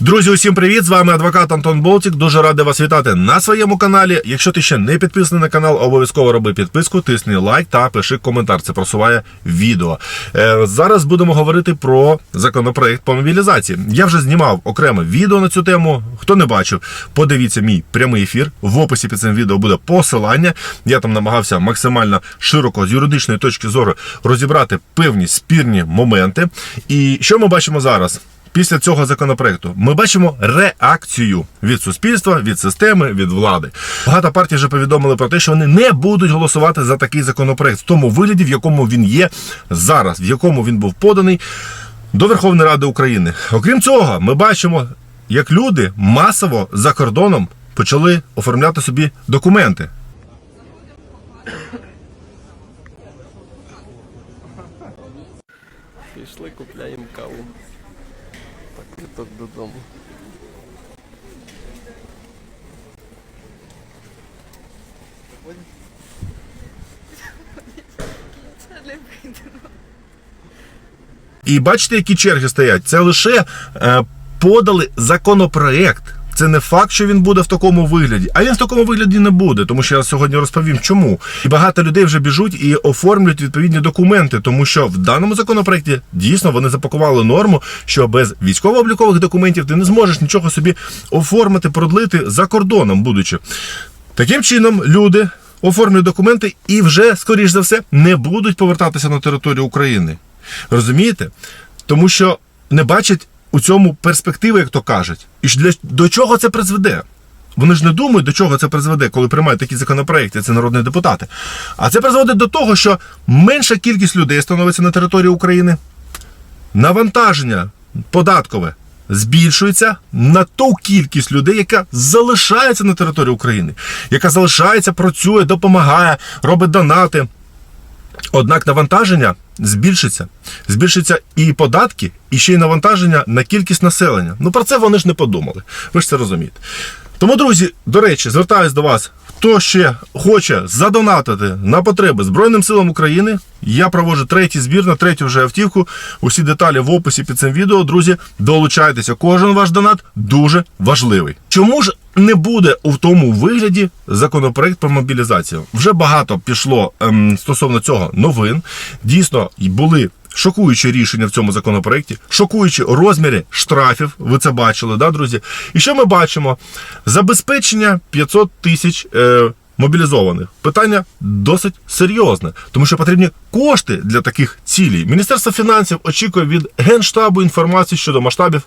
Друзі, усім привіт! З вами адвокат Антон Болтік. Дуже радий вас вітати на своєму каналі. Якщо ти ще не підписаний на канал, обов'язково роби підписку, тисни лайк та пиши коментар. Це просуває відео. Е, зараз будемо говорити про законопроект по мобілізації. Я вже знімав окреме відео на цю тему. Хто не бачив, подивіться мій прямий ефір. В описі під цим відео буде посилання. Я там намагався максимально широко з юридичної точки зору розібрати певні спірні моменти. І що ми бачимо зараз? Після цього законопроекту ми бачимо реакцію від суспільства, від системи, від влади. Багато партій вже повідомили про те, що вони не будуть голосувати за такий законопроект в тому вигляді, в якому він є зараз, в якому він був поданий до Верховної Ради України. Окрім цього, ми бачимо, як люди масово за кордоном почали оформляти собі документи. Пішли, купляємо каву. Так, додому. І бачите, які черги стоять. Це лише е, подали законопроект. Це не факт, що він буде в такому вигляді, а він в такому вигляді не буде, тому що я сьогодні розповім, чому. І багато людей вже біжуть і оформлюють відповідні документи, тому що в даному законопроекті дійсно вони запакували норму, що без військово-облікових документів ти не зможеш нічого собі оформити, продлити за кордоном, будучи. Таким чином, люди оформлюють документи і вже, скоріш за все, не будуть повертатися на територію України. Розумієте? Тому що не бачать у цьому перспективи, як то кажуть. І для до чого це призведе? Вони ж не думають, до чого це призведе, коли приймають такі законопроекти, це народні депутати. А це призводить до того, що менша кількість людей становиться на території України, навантаження податкове збільшується на ту кількість людей, яка залишається на території України, яка залишається, працює, допомагає, робить донати. Однак навантаження збільшиться. Збільшиться і податки, і ще й навантаження на кількість населення. Ну про це вони ж не подумали. Ви ж це розумієте. Тому, друзі, до речі, звертаюсь до вас. Хто ще хоче задонатити на потреби Збройним силам України, я проводжу третій збір на третю вже автівку. Усі деталі в описі під цим відео. Друзі, долучайтеся. Кожен ваш донат дуже важливий. Чому ж не буде у тому вигляді законопроект про мобілізацію? Вже багато пішло ем, стосовно цього новин. Дійсно, були шокуючі рішення в цьому законопроекті, шокуючі розміри штрафів. Ви це бачили, да, друзі? І що ми бачимо? Забезпечення 500 тисяч. Е, Мобілізованих питання досить серйозне, тому що потрібні кошти для таких цілей. Міністерство фінансів очікує від генштабу інформацію щодо масштабів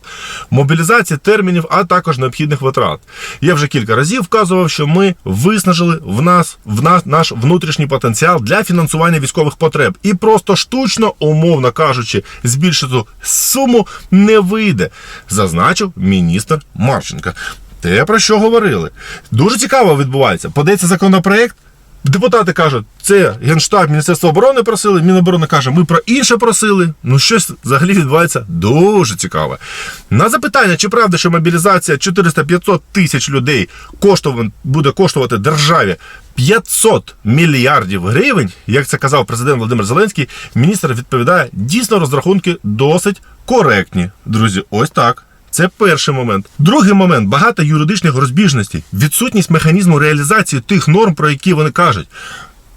мобілізації, термінів, а також необхідних витрат. Я вже кілька разів вказував, що ми виснажили в нас в нас наш внутрішній потенціал для фінансування військових потреб, і просто штучно, умовно кажучи, збільшити суму не вийде, зазначив міністр Марченка. Те, про що говорили. Дуже цікаво відбувається. Подається законопроект. Депутати кажуть, це Генштаб, Міністерство оборони просили, Міноборони каже, ми про інше просили. Ну, щось взагалі відбувається дуже цікаве. На запитання, чи правда, що мобілізація 400-500 тисяч людей коштуван- буде коштувати державі 500 мільярдів гривень, як це казав президент Володимир Зеленський, міністр відповідає, дійсно розрахунки досить коректні. Друзі, ось так. Це перший момент. Другий момент багато юридичних розбіжностей, відсутність механізму реалізації тих норм, про які вони кажуть.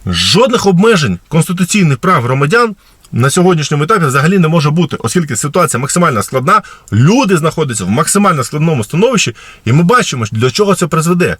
Жодних обмежень конституційних прав громадян на сьогоднішньому етапі взагалі не може бути, оскільки ситуація максимально складна, люди знаходяться в максимально складному становищі, і ми бачимо, для чого це призведе.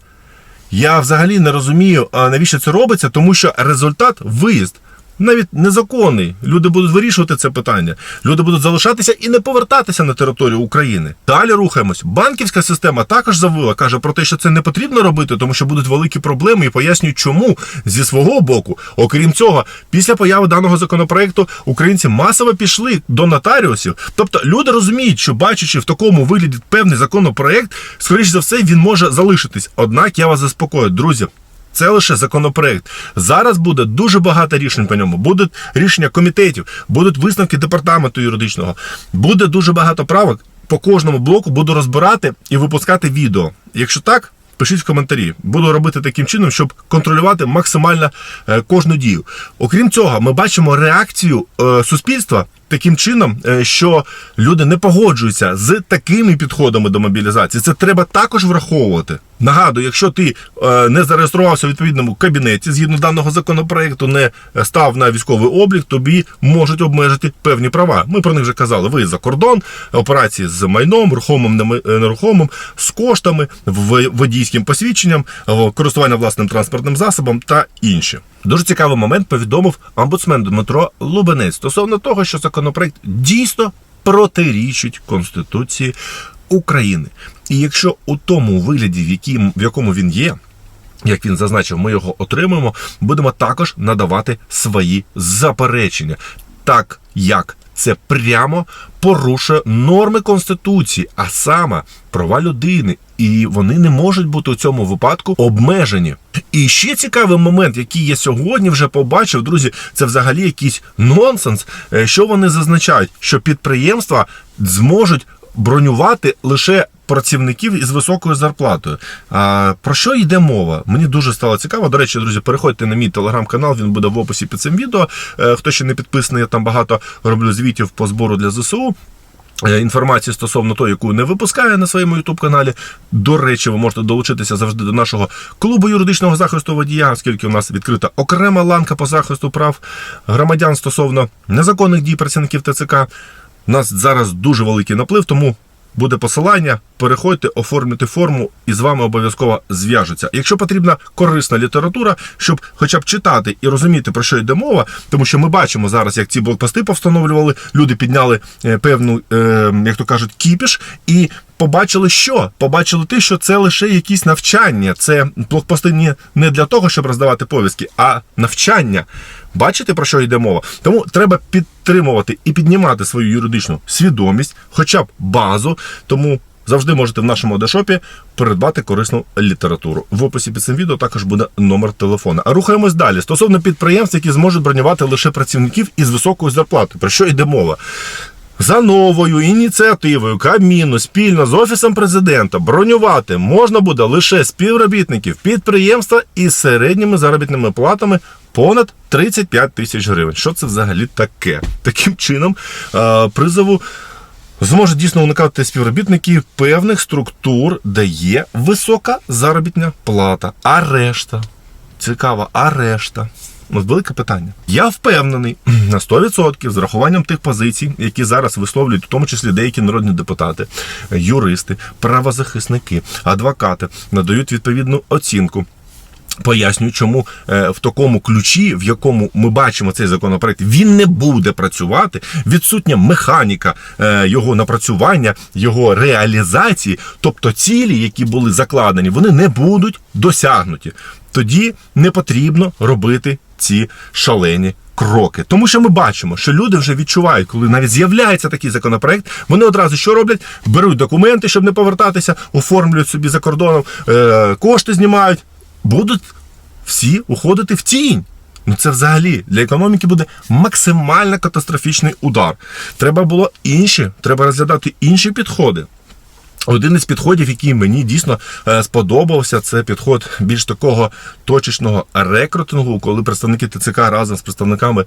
Я взагалі не розумію, а навіщо це робиться, тому що результат виїзд. Навіть незаконний. Люди будуть вирішувати це питання. Люди будуть залишатися і не повертатися на територію України. Далі рухаємось. Банківська система також завила, каже про те, що це не потрібно робити, тому що будуть великі проблеми і пояснюють, чому зі свого боку. Окрім цього, після появи даного законопроекту українці масово пішли до нотаріусів. Тобто люди розуміють, що бачачи в такому вигляді певний законопроект, скоріш за все, він може залишитись. Однак я вас заспокою, друзі. Це лише законопроект. Зараз буде дуже багато рішень по ньому. Будуть рішення комітетів, будуть висновки департаменту юридичного, буде дуже багато правок. По кожному блоку буду розбирати і випускати відео. Якщо так, пишіть в коментарі. Буду робити таким чином, щоб контролювати максимально е, кожну дію. Окрім цього, ми бачимо реакцію е, суспільства. Таким чином, е, що люди не погоджуються з такими підходами до мобілізації. Це треба також враховувати. Нагадую, якщо ти е, не зареєструвався у відповідному кабінеті згідно даного законопроекту, не став на військовий облік, тобі можуть обмежити певні права. Ми про них вже казали. Ви за кордон, операції з майном, рухомим е, нерухомим, з коштами, водійським посвідченням, користування власним транспортним засобом та інші. Дуже цікавий момент повідомив омбудсмен Дмитро Лубенець стосовно того, що законопроект дійсно протирічить Конституції України. І якщо у тому вигляді, в, яким, в якому він є, як він зазначив, ми його отримаємо, будемо також надавати свої заперечення, так як це прямо порушує норми Конституції, а саме права людини. І вони не можуть бути у цьому випадку обмежені. І ще цікавий момент, який я сьогодні вже побачив, друзі, це взагалі якийсь нонсенс. Е, Що вони зазначають? Що підприємства зможуть бронювати лише працівників із високою зарплатою. А, про що йде мова? Мені дуже стало цікаво. До речі, друзі, переходьте на мій телеграм-канал, він буде в описі під цим відео. Е, Хто ще не підписаний, я там багато роблю звітів по збору для ЗСУ. Е, Інформації стосовно того, яку не випускає на своєму youtube каналі. До речі, ви можете долучитися завжди до нашого клубу юридичного захисту водія, оскільки у нас відкрита окрема ланка по захисту прав громадян стосовно незаконних дій працівників ТЦК. У нас зараз дуже великий наплив, тому буде посилання. Переходьте, оформлюйте форму і з вами обов'язково зв'яжуться. Якщо потрібна корисна література, щоб хоча б читати і розуміти, про що йде мова, тому що ми бачимо зараз, як ці блокпости повстановлювали, люди підняли е, певну, е, як то кажуть, кіпіш і. Побачили що? Побачили те, що це лише якісь навчання. Це блокпости не для того, щоб роздавати повістки, а навчання. Бачите, про що йде мова? Тому треба підтримувати і піднімати свою юридичну свідомість, хоча б базу. Тому завжди можете в нашому дешопі придбати корисну літературу. В описі під цим відео також буде номер телефона. А рухаємось далі. Стосовно підприємств, які зможуть бронювати лише працівників із високою зарплатою. Про що йде мова? За новою ініціативою Кабміну спільно з офісом президента бронювати можна буде лише співробітників підприємства із середніми заробітними платами понад 35 тисяч гривень. Що це взагалі таке? Таким чином е, призову зможуть дійсно уникати співробітники певних структур, де є висока заробітна плата, а решта. Цікаво, а решта. От велике питання. Я впевнений на 100% з рахуванням тих позицій, які зараз висловлюють, в тому числі деякі народні депутати, юристи, правозахисники, адвокати, надають відповідну оцінку. Пояснюю, чому е, в такому ключі, в якому ми бачимо цей законопроект, він не буде працювати. Відсутня механіка е, його напрацювання, його реалізації, тобто цілі, які були закладені, вони не будуть досягнуті. Тоді не потрібно робити ці шалені. Кроки, тому що ми бачимо, що люди вже відчувають, коли навіть з'являється такий законопроект, вони одразу що роблять? Беруть документи, щоб не повертатися, оформлюють собі за кордоном, е, кошти знімають, будуть всі уходити в тінь. Ну це взагалі для економіки буде максимально катастрофічний удар. Треба було інші, треба розглядати інші підходи. Один із підходів, який мені дійсно е, сподобався, це підход більш такого точечного рекрутингу, коли представники ТЦК разом з представниками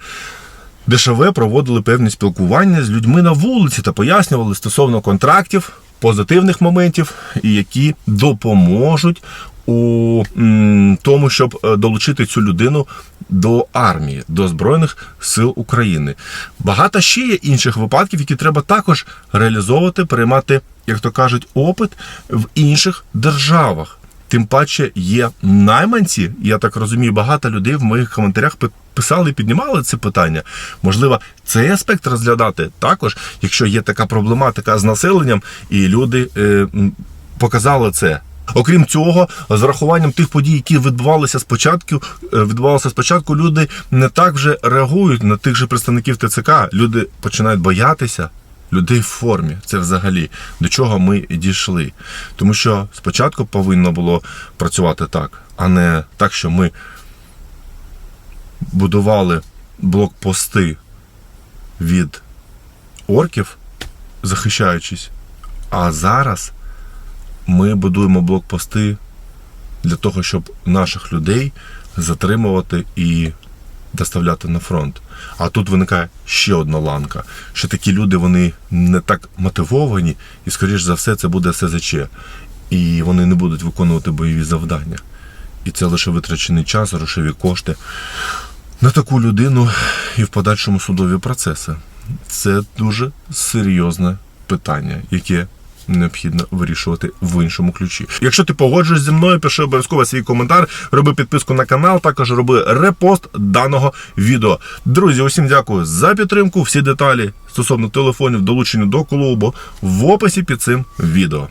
ДШВ проводили певні спілкування з людьми на вулиці та пояснювали стосовно контрактів, позитивних моментів, які допоможуть у тому, щоб е, долучити цю людину до армії, до Збройних сил України. Багато ще є інших випадків, які треба також реалізовувати, приймати, як то кажуть, опит в інших державах. Тим паче є найманці, я так розумію, багато людей в моїх коментарях пи- писали і піднімали це питання. Можливо, цей аспект розглядати також, якщо є така проблематика з населенням, і люди е, показали це. Окрім цього, з рахуванням тих подій, які відбувалися спочатку, е, відбувалося спочатку, люди не так вже реагують на тих же представників ТЦК. Люди починають боятися людей в формі. Це взагалі до чого ми дійшли. Тому що спочатку повинно було працювати так, а не так, що ми будували блокпости від орків, захищаючись. А зараз ми будуємо блокпости для того, щоб наших людей затримувати і доставляти на фронт. А тут виникає ще одна ланка, що такі люди вони не так мотивовані, і, скоріш за все, це буде СЗЧ. І вони не будуть виконувати бойові завдання. І це лише витрачений час, грошові кошти на таку людину і в подальшому судові процеси. Це дуже серйозне питання, яке необхідно вирішувати в іншому ключі. Якщо ти погоджуєш зі мною, пиши обов'язково свій коментар, роби підписку на канал, також роби репост даного відео. Друзі, усім дякую за підтримку. Всі деталі стосовно телефонів, долучені до клубу в описі під цим відео.